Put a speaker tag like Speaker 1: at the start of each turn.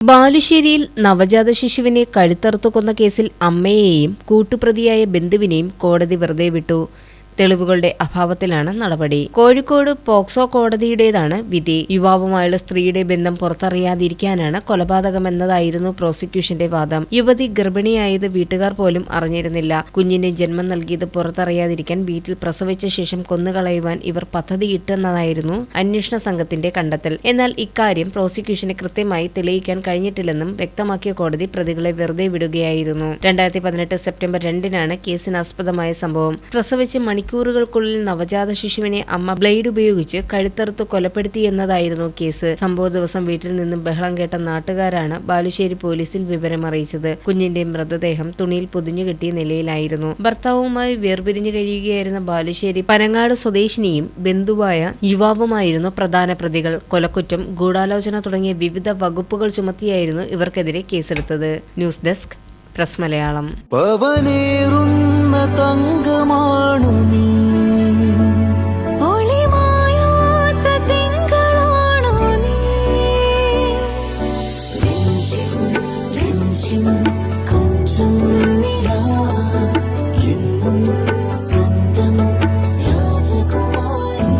Speaker 1: ബാലുശ്ശേരിയിൽ നവജാത ശിശുവിനെ കഴുത്തറുത്തു കൊന്ന കേസിൽ അമ്മയെയും കൂട്ടുപ്രതിയായ ബന്ധുവിനെയും കോടതി വെറുതെ വിട്ടു. തെളിവുകളുടെ അഭാവത്തിലാണ് നടപടി. കോഴിക്കോട് പോക്സോ കോടതിയുടേതാണ് വിധി. യുവാവുമായുള്ള സ്ത്രീയുടെ ബന്ധം പുറത്തറിയാതിരിക്കാനാണ് കൊലപാതകമെന്നതായിരുന്നു പ്രോസിക്യൂഷന്റെ വാദം. യുവതി ഗർഭിണിയായത് വീട്ടുകാർ പോലും അറിഞ്ഞിരുന്നില്ല. കുഞ്ഞിന്റെ ജന്മം നൽകിയത് പുറത്തറിയാതിരിക്കാൻ വീട്ടിൽ പ്രസവിച്ച ശേഷം കൊന്നുകളയുവാൻ ഇവർ പദ്ധതിയിട്ടെന്നതായിരുന്നു അന്വേഷണ സംഘത്തിന്റെ കണ്ടെത്തൽ. എന്നാൽ ഇക്കാര്യം പ്രോസിക്യൂഷന് കൃത്യമായി തെളിയിക്കാൻ കഴിഞ്ഞിട്ടില്ലെന്നും വ്യക്തമാക്കിയ കോടതി പ്രതികളെ വെറുതെ വിടുകയായിരുന്നു. രണ്ടായിരത്തി പതിനെട്ട് സെപ്റ്റംബർ രണ്ടിനാണ് കേസിനാസ്പദമായ സംഭവം. പ്രസവിച്ച് മണിക്കൂറുകൾക്കുള്ളിൽ നവജാത ശിശുവിനെ അമ്മ ബ്ലേഡ് ഉപയോഗിച്ച് കഴുത്തറുത്ത് കൊലപ്പെടുത്തി എന്നതായിരുന്നു കേസ്. സംഭവ ദിവസം വീട്ടിൽ നിന്നും ബഹളം കേട്ട നാട്ടുകാരാണ് ബാലുശ്ശേരി പോലീസിൽ വിവരം അറിയിച്ചത്. കുഞ്ഞിന്റെ മൃതദേഹം തുണിയിൽ പൊതിഞ്ഞു കെട്ടിയ നിലയിലായിരുന്നു. ഭർത്താവുമായി വേർപിരിഞ്ഞു കഴിയുകയായിരുന്ന ബാലുശ്ശേരി പനങ്ങാട് സ്വദേശിനിയും ബന്ധുവായ യുവാവുമായിരുന്നു പ്രധാന പ്രതികൾ. കൊലക്കുറ്റം ഗൂഢാലോചന തുടങ്ങിയ വിവിധ വകുപ്പുകൾ ചുമത്തിയായിരുന്നു ഇവർക്കെതിരെ കേസെടുത്തത്. News desk press Malayalam.
Speaker 2: പവനേറുന്ന
Speaker 3: രാജകുമാരി